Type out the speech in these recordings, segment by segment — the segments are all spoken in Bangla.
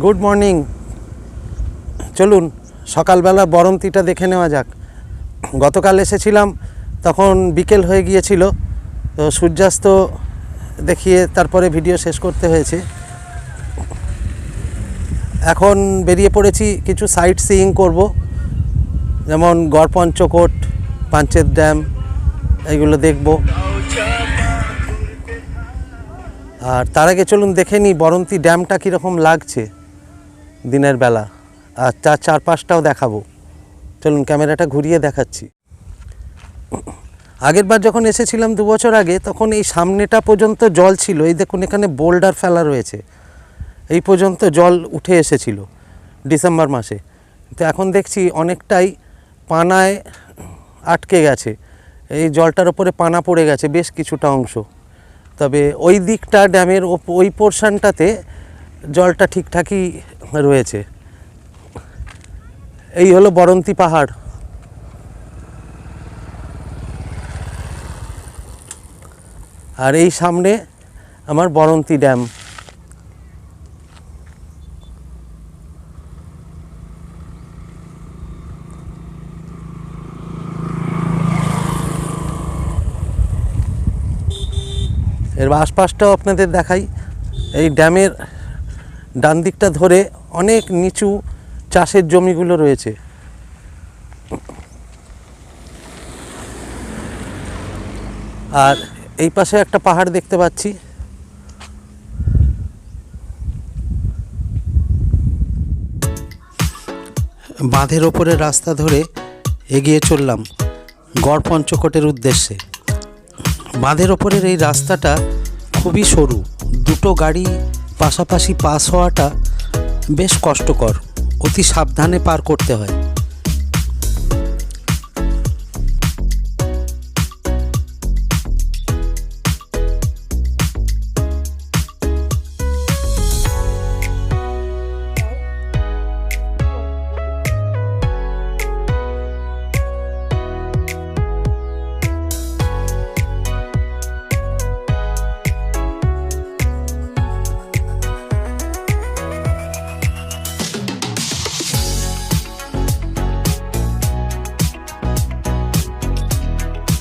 Good morning. চলুন, সকালবেলা বরন্তিটা দেখে নেওয়া যাক। গতকাল এসেছিলাম, তখন বিকেল হয়ে গিয়েছিল, তো সূর্যাস্ত দেখিয়ে তারপরে ভিডিও শেষ করতে হয়েছে। এখন বেরিয়ে পড়েছি, কিছু সাইট সিইং করব, যেমন গড়পঞ্চকোট পাঞ্চেত ড্যাম এইগুলো দেখব। আর তার আগে চলুন দেখে নিই বরন্তি ড্যামটা কীরকম লাগছে। দিনের বেলা। আর চার চারপাশটাও দেখাবো। চলুন ক্যামেরাটা ঘুরিয়ে দেখাচ্ছি। আগের বার যখন এসেছিলাম দু বছর আগে, তখন এই সামনেটা পর্যন্ত জল ছিল। এই দেখুন, এখানে বোল্ডার ফেলা রয়েছে। এই পর্যন্ত জল উঠে এসেছিল ডিসেম্বর মাসে। তো এখন দেখছি অনেকটাই পানায় আটকে গেছে। এই জলটার ওপরে পানা পড়ে গেছে বেশ কিছুটা অংশ। তবে ওই দিকটা, ড্যামের ওই পোর্শনটাতে জলটা ঠিকঠাকই রয়েছে। এই হলো বরন্তি পাহাড়। আর এই সামনে আমার বরন্তি ড্যাম। এর আশপাশটাও আপনাদের দেখাই। এই ড্যামের ডান দিকটা ধরে অনেক নিচু চাষের জমিগুলো রয়েছে। আর এই পাশে একটা পাহাড় দেখতে পাচ্ছি। বাঁধের ওপরে রাস্তা ধরে এগিয়ে চললাম গড় পঞ্চকোটের উদ্দেশ্যে। বাঁধের ওপরের এই রাস্তাটা খুবই সরু, দুটো গাড়ি পাশাপাশি পাস হওয়াটা বেশ কষ্টকর। অতি সাবধানে পার করতে হয়।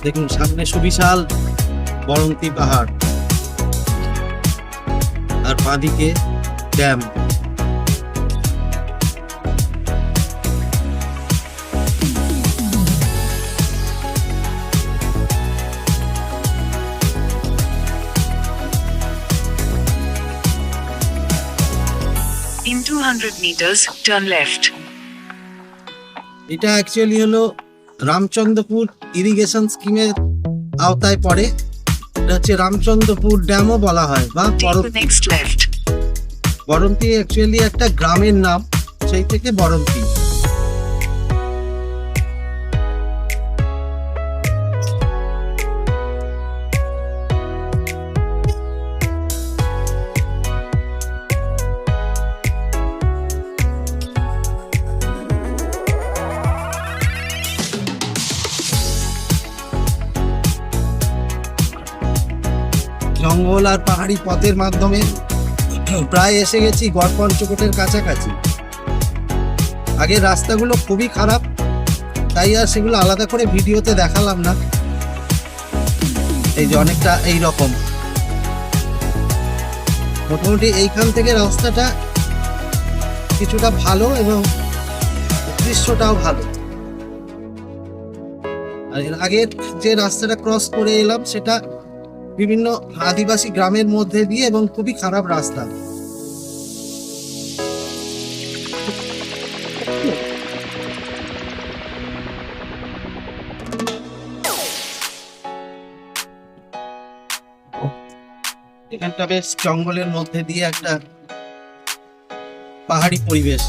দেখুন সামনে সুবিশাল বরন্তি পাহাড় আর বাঁদিকে dam In 200 meters, turn left. এটা অ্যাকচুয়ালি হলো রামচন্দ্রপুর ইরিগেশন স্কিমের আওতায় পড়ে। এটা হচ্ছে রামচন্দ্রপুর ড্যামও বলা হয় বা বরন্তি অ্যাকচুয়ালি একটা গ্রামের নাম সেই থেকে বরন্তি জঙ্গল আর পাহাড়ি পথের মাধ্যমে প্রায় এসে গেছি গড় পঞ্চকোটের কাছাকাছি। আগের রাস্তাগুলো খুবই খারাপ, তাই আর সেগুলো আলাদা করে ভিডিওতে দেখালাম না। এই যে অনেকটা এই রকম মোটামুটি এইখান থেকে রাস্তাটা কিছুটা ভালো এবং দৃশ্যটাও ভালো। আর এর আগের যে রাস্তাটা ক্রস করে এলাম, সেটা বিভিন্ন আদিবাসী গ্রামের মধ্যে দিয়ে এবং খুবই খারাপ রাস্তা। এখানটা বেশ জঙ্গলের মধ্যে দিয়ে একটা পাহাড়ি পরিবেশ।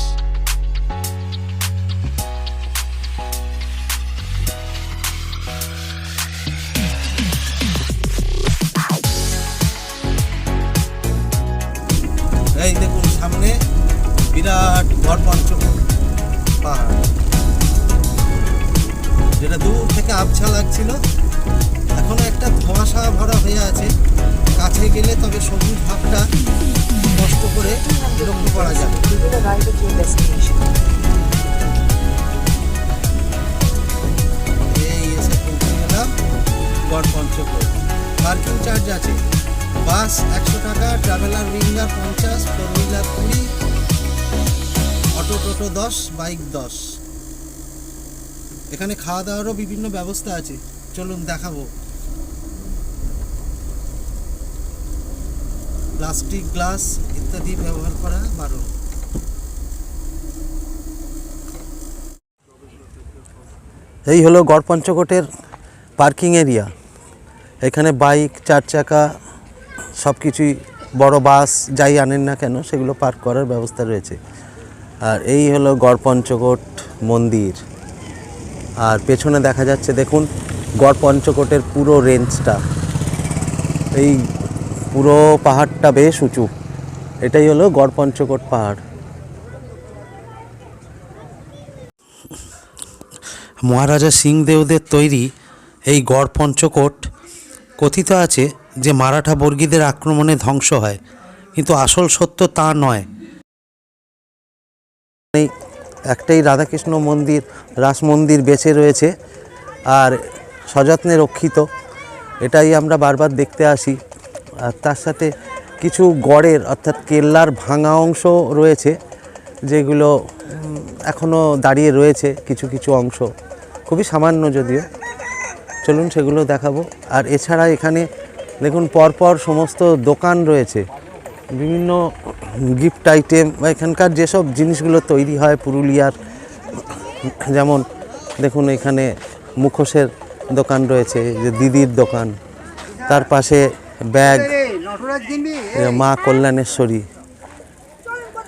পার্কিং চার্জ আছে। বাস একশো টাকা ট্রাভেলার উইঙ্গার পঞ্চাশ ফোর হুইলার কুড়ি অটো টোটো দশ বাইক দশ। এখানে খাওয়া দাওয়ারও বিভিন্ন ব্যবস্থা আছে। চলুন দেখাবো। প্লাস্টিক, গ্লাস ইত্যাদি ব্যবহার করা বারণ এই হলো গড় পঞ্চকোটের পার্কিং এরিয়া। এখানে বাইক চার চাকা সব কিছুই বড় বাস যাই আনেন না কেন, সেগুলো পার্ক করার ব্যবস্থা রয়েছে। আর এই হলো গড়পঞ্চকোট মন্দির। আর পেছনে দেখা যাচ্ছে, দেখুন, গড়পঞ্চকোটের পুরো রেঞ্জটা। এই পুরো পাহাড়টা বেশ উঁচু। এটাই হলো গড়পঞ্চকোট পাহাড়। মহারাজা সিংদেওদের তৈরি এই গড় পঞ্চকোট কথিত আছে যে মারাঠা বর্গীদের আক্রমণে ধ্বংস হয়, কিন্তু আসল সত্য তা নয়। একটাই রাধাকৃষ্ণ মন্দির, রাস মন্দির বেঁচে রয়েছে আর সযত্নে রক্ষিত। এটাই আমরা বারবার দেখতে আসি। আর তার সাথে কিছু গড়ের, অর্থাৎ কেল্লার ভাঙা অংশ রয়েছে, যেগুলো এখনও দাঁড়িয়ে রয়েছে কিছু কিছু অংশ। খুবই সামান্য যদিও। চলুন সেগুলো দেখাবো। আর এছাড়া এখানে দেখুন পরপর সমস্ত দোকান রয়েছে। বিভিন্ন গিফট আইটেম বা এখানকার যেসব জিনিসগুলো তৈরি হয় পুরুলিয়ার, যেমন দেখুন এখানে মুখোশের দোকান রয়েছে, যে দিদির দোকান, তার পাশে ব্যাগ, মা কল্যাণেশ্বরী।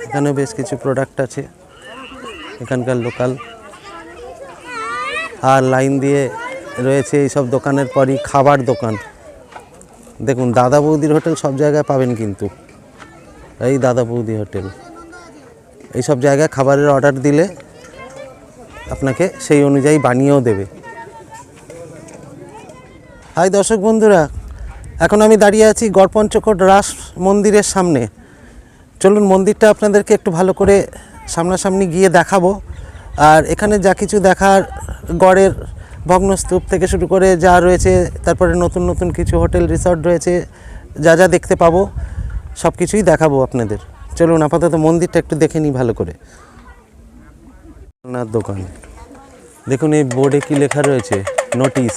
এখানে বেশ কিছু প্রোডাক্ট আছে, এখানকার লোকাল আর লাইন দিয়ে রয়েছে এইসব দোকানের পরই খাবার দোকান। দেখুন, দাদা বৌদির হোটেল সব জায়গায় পাবেন কিন্তু। এই দাদা বৌদি হোটেল। এইসব জায়গায় খাবারের অর্ডার দিলে আপনাকে সেই অনুযায়ী বানিয়েও দেবে। হাই দর্শক বন্ধুরা, এখন আমি দাঁড়িয়ে আছি গড়পঞ্চকোট রাস মন্দিরের সামনে। চলুন মন্দিরটা আপনাদেরকে একটু ভালো করে সামনাসামনি গিয়ে দেখাবো। আর এখানে যা কিছু দেখার গড়ের ভগ্নস্তূপ থেকে শুরু করে যা রয়েছে, তারপরে নতুন নতুন কিছু হোটেল, রিসর্ট রয়েছে, যা যা দেখতে পাবো সব কিছুই দেখাবো আপনাদের। চলুন, আপাতত মন্দিরটা একটু দেখে নিই ভালো করে। দোকান। দেখুন, এই বোর্ডে কি লেখা রয়েছে? নোটিশ।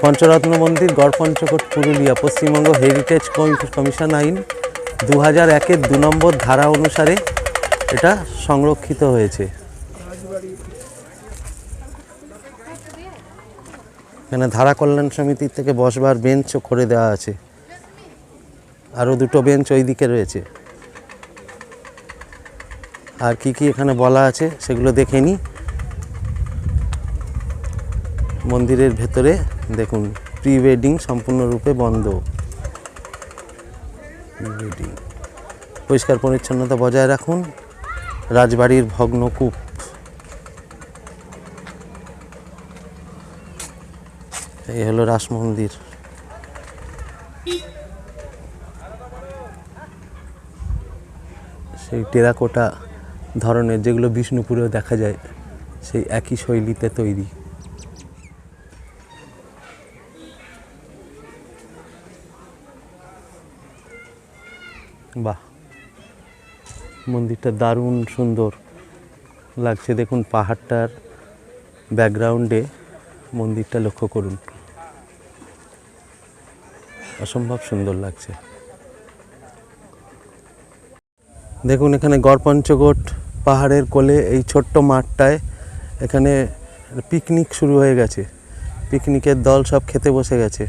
পঞ্চরত্ন মন্দির গড় পঞ্চকোট পুরুলিয়া, পশ্চিমবঙ্গ হেরিটেজ কমি- কমিশন আইন দু হাজার একের দু নম্বর ধারা অনুসারে এটা সংরক্ষিত হয়েছে। এখানে ধারা কল্যাণ সমিতির থেকে বসবার বেঞ্চও করে দেওয়া আছে। আরও দুটো বেঞ্চ ওই দিকে রয়েছে। আর কি কি এখানে বলা আছে সেগুলো দেখে নিই মন্দিরের ভেতরে দেখুন প্রি ওয়েডিং সম্পূর্ণরূপে বন্ধ। ওয়েডিং পরিষ্কার পরিচ্ছন্নতা বজায় রাখুন। রাজবাড়ির ভগ্নকূপ। এই হলো রাস মন্দির। সেই টেরাকোটা ধরনের যেগুলো বিষ্ণুপুরেও দেখা যায়, সেই একই শৈলীতে তৈরি। বাহ, মন্দিরটা দারুণ সুন্দর লাগছে। দেখুন পাহাড়টার ব্যাকগ্রাউন্ডে মন্দিরটা লক্ষ্য করুন। অসম্ভব সুন্দর লাগছে। দেখুন, এখানে গড়পঞ্চকোট পাহাড়ের কোলে এই ছোট্ট মাঠটায় এখানে পিকনিক শুরু হয়ে গেছে। পিকনিকের দল সব খেতে বসে গেছে।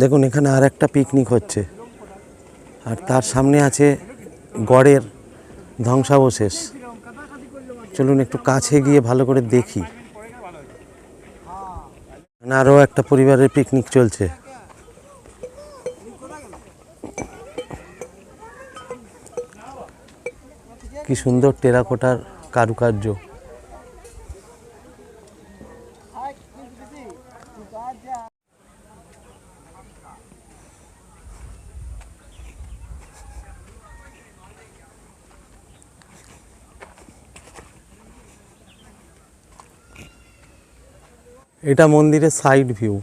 দেখুন, এখানে আর একটা পিকনিক হচ্ছে। আর তার সামনে আছে গড়ের ধ্বংসাবশেষ। চলুন একটু কাছে গিয়ে ভালো করে দেখি। আরও একটা পরিবারের পিকনিক চলছে। কি সুন্দর টেরাকোটার কারুকার্য। এটা মন্দিরের সাইড ভিউ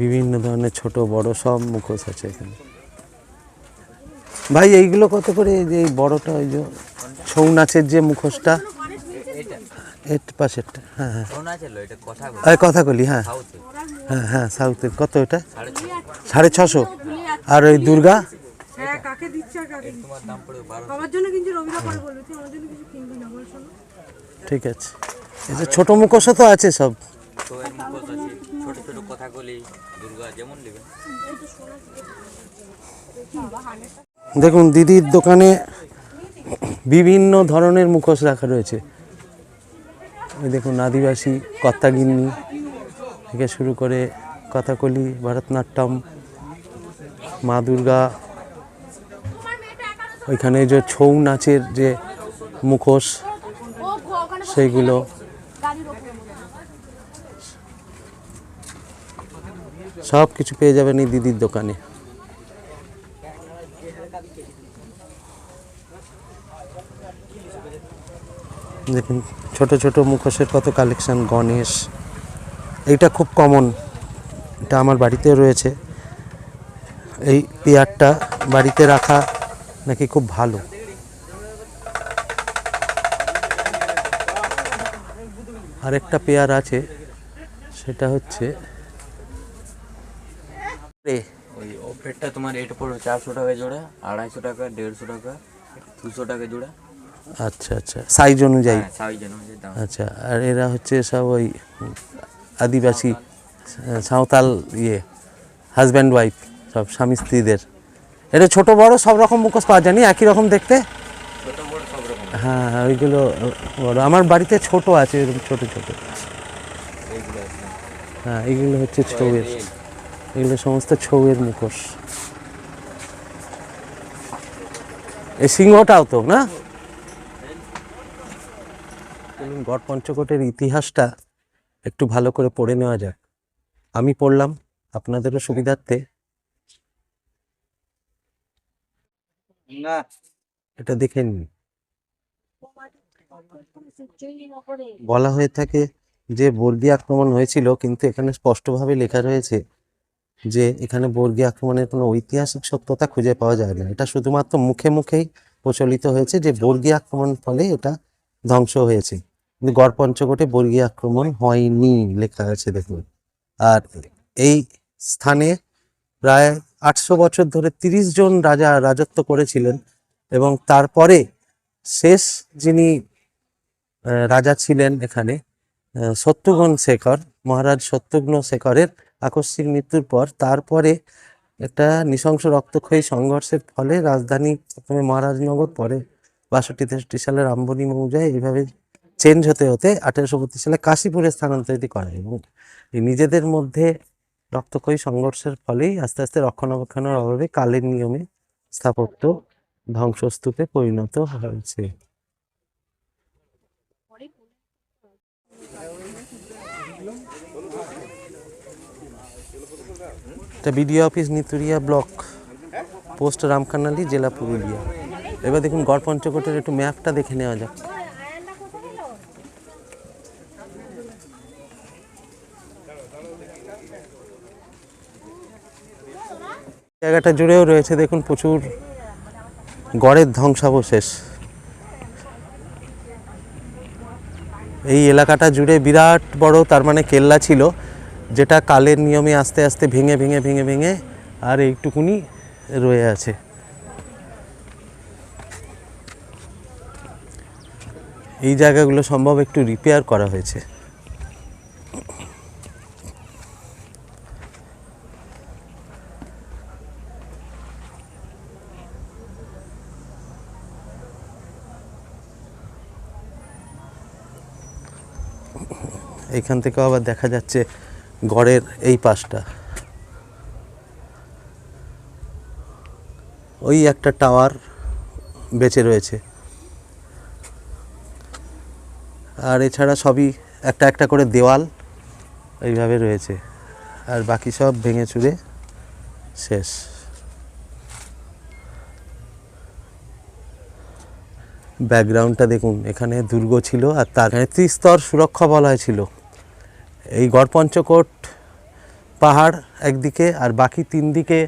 বিভিন্ন ধরনের ছোট, বড় সব মুখোশ আছে এখানে। ভাই, এইগুলো কত করে? এই বড়টা ওই যে ছৌ নাচের যে মুখোশটা এর পাশেরটা হ্যাঁ হ্যাঁ। কথা বলে। কথা বলি হ্যাঁ। হ্যাঁ হ্যাঁ সাউথের। কত এটা? সাড়ে ছশো। আর ওই দুর্গা? হ্যাঁ কাকে দিচ্ছে আর কাকে দিচ্ছে? তোমার দাম পড়বে বারো আমার জন্য কিন্তু রবিরা পরে বলবে তুই আমার জন্য কিছু কিনবি না বল শোনো ঠিক আছে। এই যে ছোট মুখোশও তো আছে সব। তো এর মুখোশ আছে ছোট ছোট কথা দুর্গা যেমন দেখুন দিদির দোকানে বিভিন্ন ধরনের মুখোশ রাখা রয়েছে। এই দেখুন, আদিবাসী কত্তাগিন্নি থেকে শুরু করে কথাকলি, ভরতনাট্যম, মা দুর্গা, ওইখানে যে ছৌ নাচের যে মুখোশ, সেইগুলো। সব কিছু পেয়ে যাবেন এই দিদির দোকানে। দেখুন, ছোট ছোট মুখোশের কত কালেকশন গণেশ। এইটা খুব কমন এটা আমার বাড়িতে রয়েছে। এই পেয়ারটা বাড়িতে রাখা নাকি খুব ভালো। আরেকটা পেয়ার আছে, সেটা হচ্ছে ওই তোমার চারশো টাকা জোড়া, আড়াইশো টাকা, দেড়শো টাকা, দুশো টাকা জোড়া। আচ্ছা আচ্ছা। সাইজ অনুযায়ী? হ্যাঁ আচ্ছা আর এরা হচ্ছে সব ওই আদিবাসী সাঁওতাল ইয়ে হাজব্যান্ড ওয়াইফ সব স্বামী স্ত্রীদের। এটা ছোট বড় সব রকম মুখোশ পাওয়া যায়নি একই রকম দেখতে? হ্যাঁ হ্যাঁ, ওইগুলো বড়। আমার বাড়িতে ছোট আছে এরকম ছোট ছোট। হ্যাঁ এগুলো হচ্ছে ছৌয়ের। এগুলো সমস্ত ছৌয়ের মুখোশ। এই সিংহটাও তো না? গড় পঞ্চকোটের ইতিহাসটা একটু ভালো করে পড়ে নেওয়া যাক। আমি পড়লাম আপনাদেরও সুবিধার্থে। এটা দেখে নিন। বলা হয়ে থাকে যে বর্গী আক্রমণ হয়েছিল, কিন্তু এখানে স্পষ্টভাবে লেখা রয়েছে যে এখানে বর্গী আক্রমণের কোনো ঐতিহাসিক সত্যতা খুঁজে পাওয়া যায় না। এটা শুধুমাত্র মুখে মুখেই প্রচলিত হয়েছে যে বর্গী আক্রমণ ফলে এটা ধ্বংস হয়েছে। কিন্তু গড় পঞ্চকোটে বর্গী আক্রমণ হয়নি লেখা আছে দেখুন। আর এই স্থানে প্রায় আটশো বছর ধরে তিরিশ জন রাজা রাজত্ব করেছিলেন এবং তারপরে শেষ যিনি রাজা ছিলেন এখানে আহ, শেখর মহারাজ সত্যঘ্ন শেখরের আকস্মিক মৃত্যুর পর তারপরে একটা নৃশংস রক্তক্ষয়ী সংঘর্ষের ফলে রাজধানী প্রথমে মহারাজনগর পরে বাষট্টি তেষট্টি সালে রামবনী মৌজায় এইভাবে চেঞ্জ হতে হতে আঠেরোশো বত্রিশ সালে কাশীপুরে স্থানান্তরিত করে এবং নিজেদের মধ্যে রক্তক্ষয়ী সংঘর্ষের ফলেই আস্তে আস্তে রক্ষণাবেক্ষণের অভাবে কালের নিয়মে স্থাপত্য ধ্বংসস্তূপে পরিণত হয়েছে। BDO office Neturia block, post Ramkanali জেলা পুরুলিয়া। এবার দেখুন গড় পঞ্চকোটের একটু ম্যাপটা দেখে নেওয়া যাক। জায়গাটা জুড়েও রয়েছে, দেখুন প্রচুর গড়ের ধ্বংসাবশেষ। এই এলাকাটা জুড়ে বিরাট বড়, তার মানে কেল্লা ছিল, যেটা কালের নিয়মে আস্তে আস্তে ভেঙে ভেঙে ভেঙে ভেঙে আর এইটুকুনি রয়ে আছে। এই জায়গাগুলো সম্ভব একটু রিপেয়ার করা হয়েছে। এইখান থেকে আবার দেখা যাচ্ছে গড়ের এই পাশটা। ওই একটা টাওয়ার বেঁচে রয়েছে। আর এছাড়া সবই একটা একটা করে দেওয়াল এইভাবে রয়েছে। আর বাকি সব ভেঙে চুরে শেষ। ব্যাকগ্রাউন্ডটা দেখুন, এখানে দুর্গ ছিল আর তার এখানে ত্রিস্তর সুরক্ষা বলয় ছিল। এই গড়পঞ্চকোট পাহাড় একদিকে আর বাকি তিন দিকে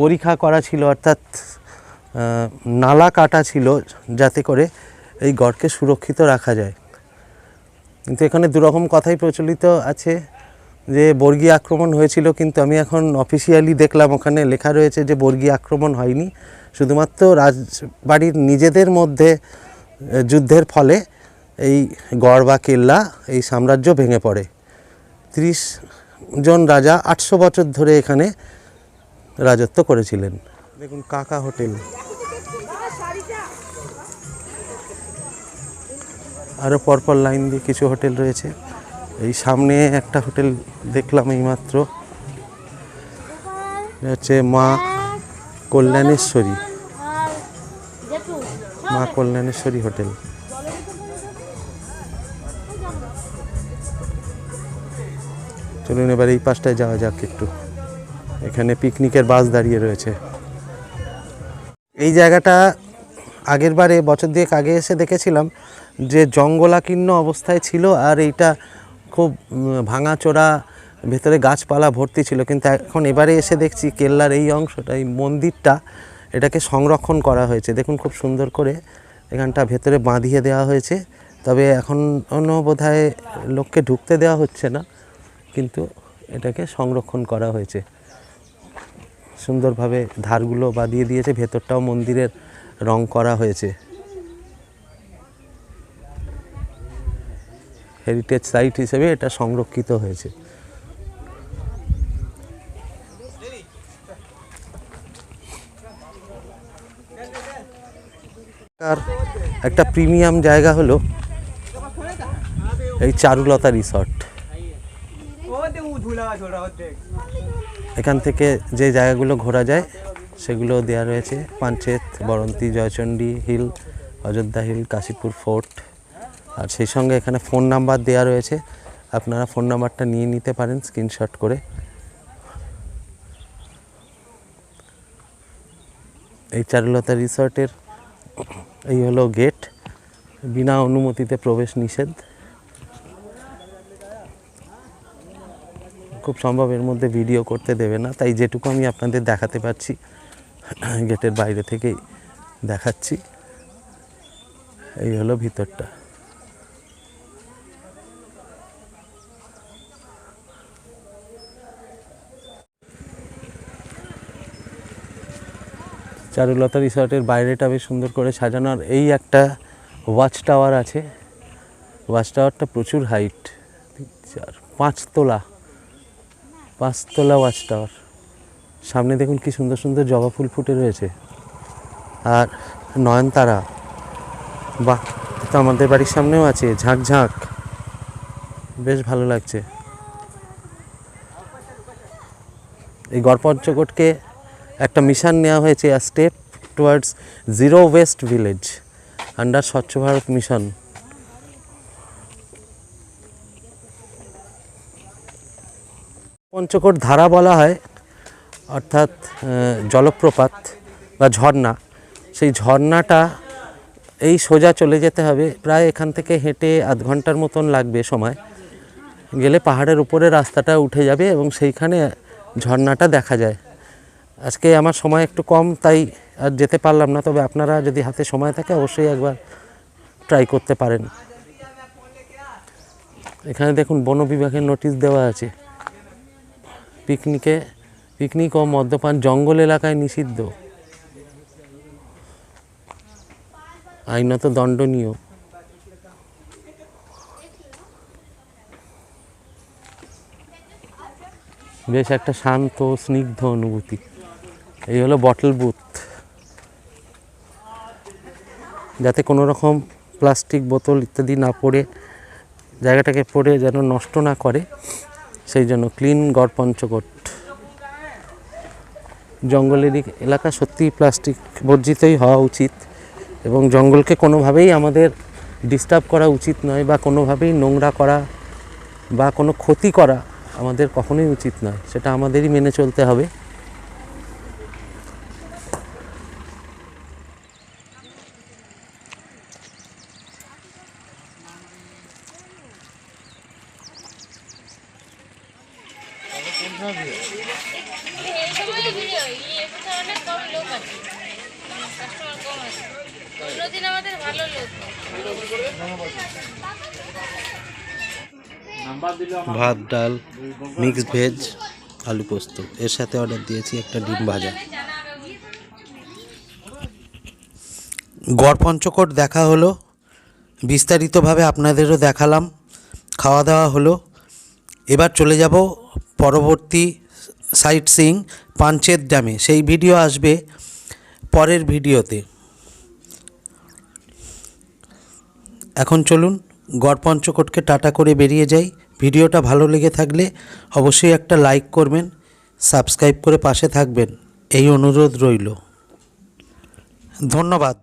পরীক্ষা করা ছিল, অর্থাৎ নালা কাটা ছিল যাতে করে এই গড়কে সুরক্ষিত রাখা যায়। কিন্তু এখানে দুরকম কথাই প্রচলিত আছে যে, বর্গী আক্রমণ হয়েছিল কিন্তু আমি এখন অফিসিয়ালি দেখলাম, ওখানে লেখা রয়েছে যে বর্গী আক্রমণ হয়নি। শুধুমাত্র রাজবাড়ির নিজেদের মধ্যে যুদ্ধের ফলে এই গড় বা কেল্লা, এই সাম্রাজ্য ভেঙে পড়ে। ত্রিশ জন রাজা আটশো বছর ধরে এখানে রাজত্ব করেছিলেন। দেখুন, কাকা হোটেল। আরও পরপর লাইন দিয়ে কিছু হোটেল রয়েছে। এই সামনে একটা হোটেল দেখলাম এইমাত্র। হচ্ছে মা কল্যাণেশ্বরী। মা কল্যাণেশ্বরী হোটেল। চলুন এবার এই পাশটায় যাওয়া যাক একটু। এখানে পিকনিকের বাস দাঁড়িয়ে রয়েছে। এই জায়গাটা আগের বারে, বছর দুয়েক আগে এসে দেখেছিলাম যে জঙ্গলাকীর্ণ অবস্থায় ছিল আর এইটা খুব ভাঙাচোরা, ভেতরে গাছপালা ভর্তি ছিল। কিন্তু এখন এবারে এসে দেখছি কেল্লার এই অংশটা, এই মন্দিরটা, এটাকে সংরক্ষণ করা হয়েছে। দেখুন খুব সুন্দর করে এখানটা ভেতরে বাঁধিয়ে দেওয়া হয়েছে। তবে এখন অন্য বোধহয় লোককে ঢুকতে দেওয়া হচ্ছে না। কিন্তু এটাকে সংরক্ষণ করা হয়েছে। সুন্দরভাবে ধারগুলো বাঁধিয়ে দিয়েছে, ভেতরটাও মন্দিরের রং করা হয়েছে। হেরিটেজ সাইট হিসেবে এটা সংরক্ষিত হয়েছে। আর একটা প্রিমিয়াম জায়গা হলো এই চারুলতা রিসর্ট এখান থেকে যে জায়গাগুলো ঘোরা যায়, সেগুলো দেওয়া রয়েছে। Panchet Baranti, Joychandi hill, Ayodhya hill, Kashipur fort. আর সেই সঙ্গে এখানে ফোন নাম্বার দেওয়া রয়েছে। আপনারা ফোন নাম্বারটা নিয়ে নিতে পারেন স্ক্রিনশট করে। এই চারুলতা রিসর্টের এই হলো গেট। বিনা অনুমতিতে প্রবেশ নিষেধ। খুব সম্ভব এর মধ্যে ভিডিও করতে দেবে না। তাই যেটুকু আমি আপনাদের দেখাতে পারছি, গেটের বাইরে থেকেই দেখাচ্ছি। এই হলো ভিতরটা। চারুলতা রিসর্টের বাইরেটা বেশ সুন্দর করে সাজানো। আর এই একটা ওয়াচ টাওয়ার আছে। ওয়াচ টাওয়ারটা প্রচুর হাইট চার পাঁচতলা পাঁচতলা ওয়াচ টাওয়ার সামনে দেখুন কি সুন্দর সুন্দর জবা ফুল ফুটে রয়েছে। আর নয়নতারা, বাহ তো আমাদের বাড়ির সামনেও আছে, ঝাঁক ঝাঁক। বেশ ভালো লাগছে। এই গড়পঞ্চকোটকে একটা মিশন নেওয়া হয়েছে step towards zero waste village under স্বচ্ছ ভারত মিশন পঞ্চকোট ধারা বলা হয়, অর্থাৎ জলপ্রপাত বা ঝর্ণা। সেই ঝর্ণাটা এই সোজা চলে যেতে হবে, প্রায় এখান থেকে হেঁটে আধ ঘণ্টার মতন লাগবে সময়। গেলে পাহাড়ের উপরে রাস্তাটা উঠে যাবে এবং সেইখানে ঝর্ণাটা দেখা যায়। আজকে আমার সময় একটু কম, তাই আর যেতে পারলাম না, তবে আপনারা যদি হাতে সময় থাকে অবশ্যই একবার ট্রাই করতে পারেন। এখানে দেখুন, বন বিভাগের নোটিশ দেওয়া আছে। পিকনিকে, পিকনিক ও মদ্যপান জঙ্গল এলাকায় নিষিদ্ধ। আইনত দণ্ডনীয়। বেশ একটা শান্ত, স্নিগ্ধ অনুভূতি। এই হলো বটল বুথ যাতে কোনো রকম প্লাস্টিক বোতল ইত্যাদি না পড়ে, জায়গাটাকে পড়ে যেন নষ্ট না করে। সেই জন্য ক্লিন গড় পঞ্চকোট। জঙ্গলের এলাকা সত্যিই প্লাস্টিক বর্জিতই হওয়া উচিত এবং জঙ্গলকে কোনোভাবেই আমাদের ডিস্টার্ব করা উচিত নয় বা কোনোভাবেই নোংরা করা বা কোনো ক্ষতি করা আমাদের কখনোই উচিত নয়, সেটা আমাদেরই মেনে চলতে হবে এই সময় ভিড় হয় এই এপিসে অনেক কম লোক আছে কাস্টমার কম আছে অন্যদিন আমাদের ভালো লোক ভাত ডাল মিক্সড ভেজ আলু পোস্ত। এর সাথে অর্ডার দিয়েছি একটা ডিম ভাজা। গড় পঞ্চকোট দেখা হলো। বিস্তারিতভাবে আপনাদেরও দেখালাম। খাওয়া দাওয়া হলো। এবার চলে যাব পরবর্তী সাইট সিং পাঞ্চেত ড্যামে সেই ভিডিও আসবে পরের ভিডিওতে এখন চলুন। গড় পঞ্চকোটকে টাটা করে বেরিয়ে যাই। ভিডিওটা ভালো লেগে থাকলে অবশ্যই একটা লাইক করবেন, সাবস্ক্রাইব করে পাশে থাকবেন। এই অনুরোধ রইল। ধন্যবাদ।